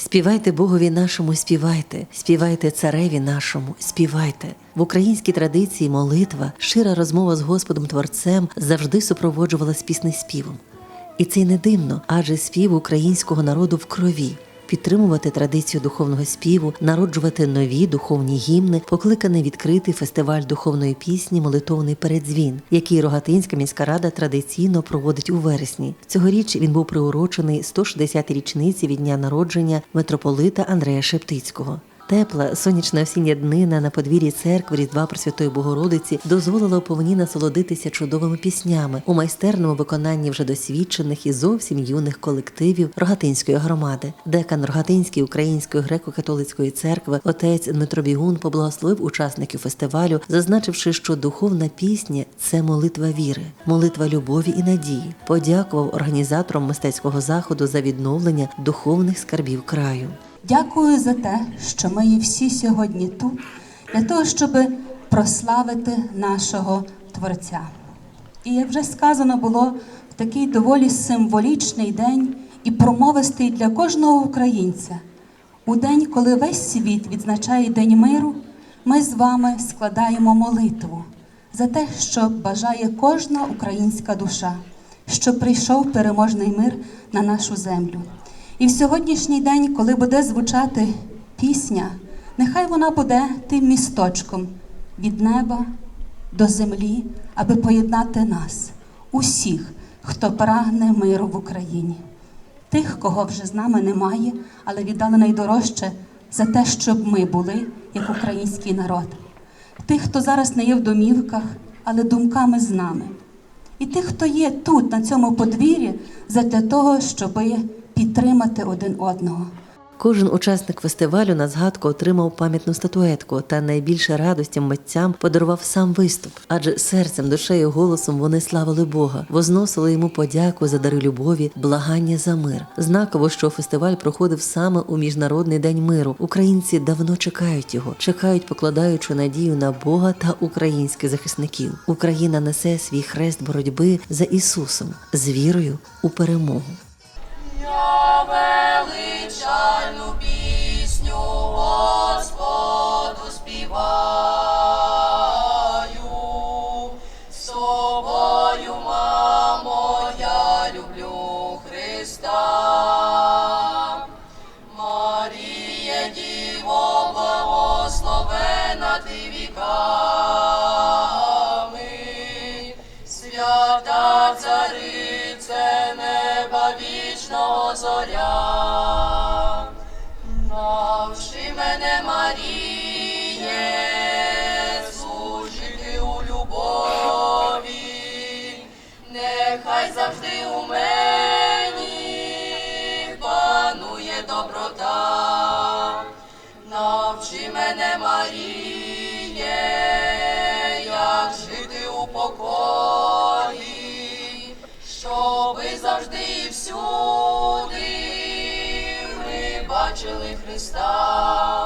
Співайте Богові нашому, співайте, співайте цареві нашому, співайте. В українській традиції молитва, шира розмова з Господом Творцем завжди супроводжувалась піснеспівом. І це й не дивно, адже спів українського народу в крові. Підтримувати традицію духовного співу, народжувати нові духовні гімни, покликаний відкрити фестиваль духовної пісні Молитовний передзвін, який Рогатинська міська рада традиційно проводить у вересні. Цьогоріч він був приурочений 160-й річниці від дня народження митрополита Андрея Шептицького. Тепла сонячна осіння днина на подвір'ї церкви Різдва Пресвятої Богородиці дозволила повні насолодитися чудовими піснями у майстерному виконанні вже досвідчених і зовсім юних колективів Рогатинської громади. Декан Рогатинської української греко-католицької церкви отець Дмитро Бігун поблагословив учасників фестивалю, зазначивши, що духовна пісня це молитва віри, молитва любові і надії. Подякував організаторам мистецького заходу за відновлення духовних скарбів краю. Дякую за те, що ми всі сьогодні тут, для того, щоб прославити нашого Творця. І як вже сказано було, в такий доволі символічний день і промовистий для кожного українця. У день, коли весь світ відзначає День миру, ми з вами складаємо молитву за те, що бажає кожна українська душа, щоб прийшов переможний мир на нашу землю. І в сьогоднішній день, коли буде звучати пісня, нехай вона буде тим місточком від неба до землі, аби поєднати нас, усіх, хто прагне миру в Україні, тих, кого вже з нами немає, але віддали найдорожче за те, щоб ми були як український народ, тих, хто зараз не є в домівках, але думками з нами. І тих, хто є тут, на цьому подвір'ї, задля того, щоби підтримати один одного. Кожен учасник фестивалю на згадку отримав пам'ятну статуетку та найбільше радості митцям подарував сам виступ, адже серцем, душею, голосом вони славили Бога, возносили йому подяку за дари любові, благання за мир. Знаково, що фестиваль проходив саме у міжнародний день миру. Українці давно чекають його, чекають, покладаючи надію на Бога та українських захисників. Україна несе свій хрест боротьби за Ісусом з вірою у перемогу. Величальну пісню Господу співаю. З тобою, Христа. Маріє, Діво, благословена ти віками. Свята вічного зоря, навчи мене, Маріє, всюди бачили Христа.